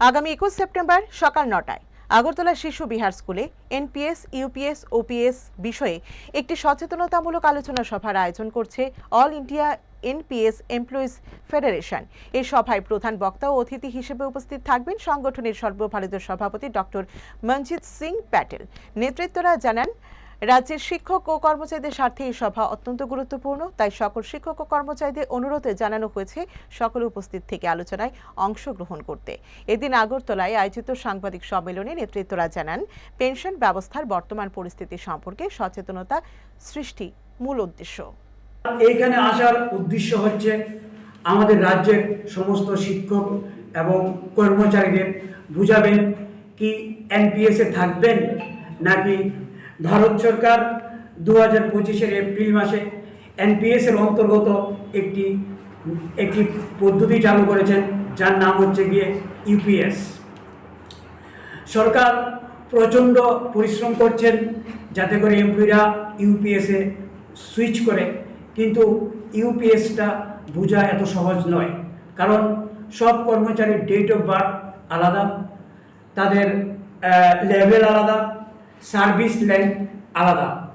আগামী একুশ সেপ্টেম্বর সকাল নটায় আগরতলা শিশু বিহার স্কুলে এনপিএস, ইউপিএস, ওপিএস বিষয়ে একটি সচেতনতামূলক আলোচনা সভার আয়োজন করছে all India NPS employees federation. এই সভায় প্রধান বক্তা ও অতিথি হিসেবে উপস্থিত থাকবেন সংগঠনের সর্বভারতীয় সভাপতি ডক্টর মনজিৎ সিং প্যাটেল। নেতৃত্বরা জানান রাজ্যের শিক্ষক ও কর্মচারীদের স্বার্থে এই সভা অত্যন্ত গুরুত্বপূর্ণ, তাই সকল শিক্ষক ও কর্মচারীদের অনুরোধে জানানো হয়েছে সকল উপস্থিত থেকে আলোচনায় অংশগ্রহণ করতে। এদিন আগরতলায় আয়োজিত সাংবাদিক সম্মেলনে নেতৃত্বরা জানান, পেনশন ব্যবস্থার বর্তমান পরিস্থিতি সম্পর্কে সচেতনতা সৃষ্টি মূল উদ্দেশ্য। এইখানে আসার উদ্দেশ্য হচ্ছে আমাদের রাজ্যের সমস্ত শিক্ষক এবং কর্মচারীদের বুঝাবেন কি এনপিএসে থাকবেন নাকি ভারত সরকার দু হাজার পঁচিশের এপ্রিল মাসে এনপিএসের অন্তর্গত একটি একটি পদ্ধতি চালু করেছেন, যার নাম হচ্ছে গিয়ে ইউপিএস সরকার প্রচণ্ড পরিশ্রম করছেন যাতে করে এমপ্লয়িরা ইউপিএসে সুইচ করে, কিন্তু ইউপিএসটা বোঝা এত সহজ নয়। কারণ সব কর্মচারীর ডেট অফ বার্থ আলাদা, তাদের লেভেল আলাদা সার্ভিস লাইন আলাদা।